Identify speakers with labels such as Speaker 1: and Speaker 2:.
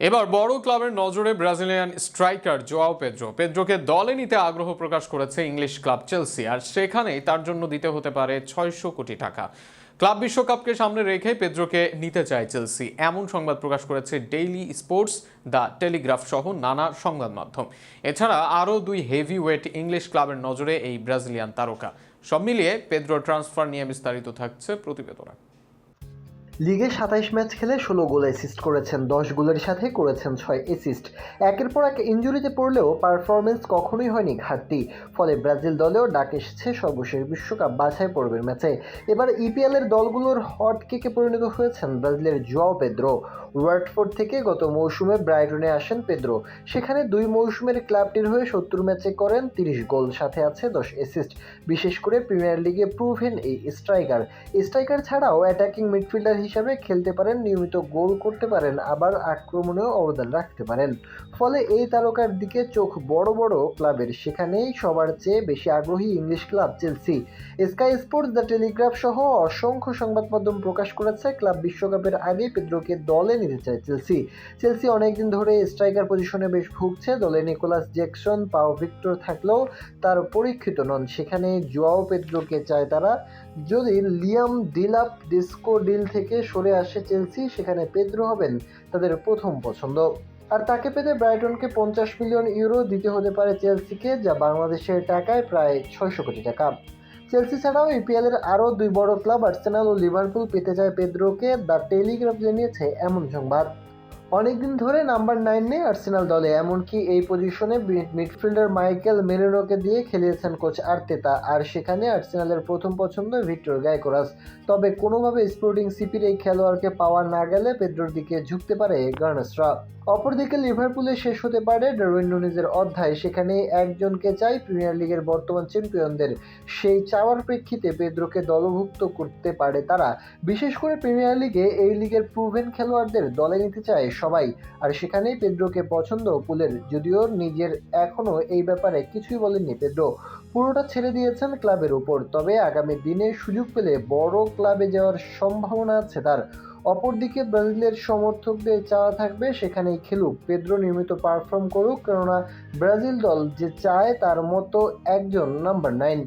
Speaker 1: এবার বড় ক্লাবের নজরে ব্রাজিলিয়ান স্ট্রাইকার জোয়াও পেদ্রো। পেদ্রোকে দলে নিতে আগ্রহ প্রকাশ করেছে ইংলিশ ক্লাব চেলসি, আর সেখানেই তার জন্য দিতে হতে পারে ছয়শো কোটি টাকা। ক্লাব বিশ্বকাপকে সামনে রেখে পেদ্রোকে নিতে চায় চেলসি। এমন সংবাদ প্রকাশ করেছে ডেইলি স্পোর্টস, দ্য টেলিগ্রাফ সহ নানা সংবাদ মাধ্যম। এছাড়া আরও দুই হেভি ওয়েট ইংলিশ ক্লাবের নজরে এই ব্রাজিলিয়ান তারকা। সব মিলিয়ে পেদ্রো ট্রান্সফার নিয়ে বিস্তারিত থাকছে প্রতিবেদনা।
Speaker 2: লিগে সাতাইশ ম্যাচ খেলে ষোলো গোল অ্যাসিস্ট করেছেন, দশ গোলের সাথে করেছেন ছয় অ্যাসিস্ট একের পর এক ইঞ্জুরিতে পড়লেও পারফরমেন্স কখনোই হয়নি ঘাটতি। ফলে ব্রাজিল দলেও ডাক এসেছে সর্বশেষ বিশ্বকাপ বাছাই পর্বের ম্যাচে। এবার ইপিএলের দলগুলোর হট কেকে পরিণত হয়েছেন ব্রাজিলের জোয়াও পেদ্রো। ওয়ার্ডফোর্ড থেকে গত মৌসুমে ব্রাইটনে আসেন পেদ্রো। সেখানে দুই মৌসুমের ক্লাবটির হয়ে সত্তর ম্যাচে করেন, তিরিশ গোল সাথে আছে দশ অ্যাসিস্ট বিশেষ করে প্রিমিয়ার লিগে প্রুভেন এই স্ট্রাইকার স্ট্রাইকার ছাড়াও অ্যাটাকিং মিডফিল্ডার হিসাবে খেলতে পারেন, নিয়মিত গোল করতে পারেন, আবার আক্রমণেও অবদান রাখতে পারেন। ফলে এই তারকার দিকে চোখ বড় বড় ক্লাবের, সেখানেই সবার চেয়ে বেশি আগ্রহী English club Chelsea. Sky Sports, the Telegraph সহ অসংখ্য সংবাদ মাধ্যম প্রকাশ করেছে। ক্লাব বিশ্বকাপের আগে পেদ্রোকে দলে নিতে চায় চেলসি। চেলসি অনেকদিন ধরে স্ট্রাইকার পজিশনে বেশ ভুগছে। দলে নিকোলাস জ্যাকসন, পাও ভিক্টর থাকলেও তার পরীক্ষিত নন। সেখানে জোয়াও পেদ্রোকে চায় তারা। যদি লিয়াম ডিলাপ ডিস্কো ডিল থেকে সরে আসে চেলসি, সেখানে পেদ্রো হবেন তাদের প্রথম পছন্দ। আর তাকে পেতে ব্রাইটনকে পঞ্চাশ মিলিয়ন ইউরো দিতে হতে পারে চেলসিকে, যা বাংলাদেশের টাকায় প্রায় ছয়শো কোটি টাকা। চেলসি ছাড়াও ইপিএল এর আরও দুই বড় ক্লাব, আর্সেনাল ও লিভারপুল, পেতে চায় পেদ্রোকে, দ্য টেলিগ্রাফ জানিয়েছে এমন সংবাদ। অনেকদিন ধরে নাম্বার নাইন নেই আর্সেনাল দলে, এমনকি এই পজিশনে মিডফিল্ডার মাইকেল মেরিনোকে দিয়ে খেলিয়েছেন কোচ আর্তেতা, আর সেখানে আর্সেনালের প্রথম পছন্দ ভিক্টর গাইকোরাস। তবে কোনোভাবে স্পোর্টিং সিপির এই খেলোয়াড়কে পাওয়া না গেলে পেদ্রোর দিকে ঝুঁকতে পারে গার্নাসরা। অপরদিকে লিভারপুলে শেষ হতে পারে ডারউইন নুনিজের অধ্যায়, সেখানে একজনকে চাই প্রিমিয়ার লিগের বর্তমান চ্যাম্পিয়নদের। সেই চাওয়ার প্রেক্ষিতে পেদ্রোকে দলভুক্ত করতে পারে তারা। বিশেষ করে প্রিমিয়ার লিগে এই লিগের প্রুভেন খেলোয়াড়দের দলে নিতে চায় সবাই। আর সেখানেই পেদ্রোকে পছন্দ পুলের, যদিও নিজের এখনও এই ব্যাপারে কিছুই বলেননি পেদ্রো পুরোটা ছেড়ে দিয়েছেন ক্লাবের উপর, তবে আগামী দিনে সুযোগ পেলে বড় ক্লাবে যাওয়ার সম্ভাবনা আছে তার। অপরদিকে ব্রাজিলের সমর্থকদের চাওয়া থাকবে, সেখানেই খেলুক। পেদ্রো নিয়মিত পারফর্ম করুক, কেননা ব্রাজিল দল যে চায় তার মতো একজন নাম্বার নাইন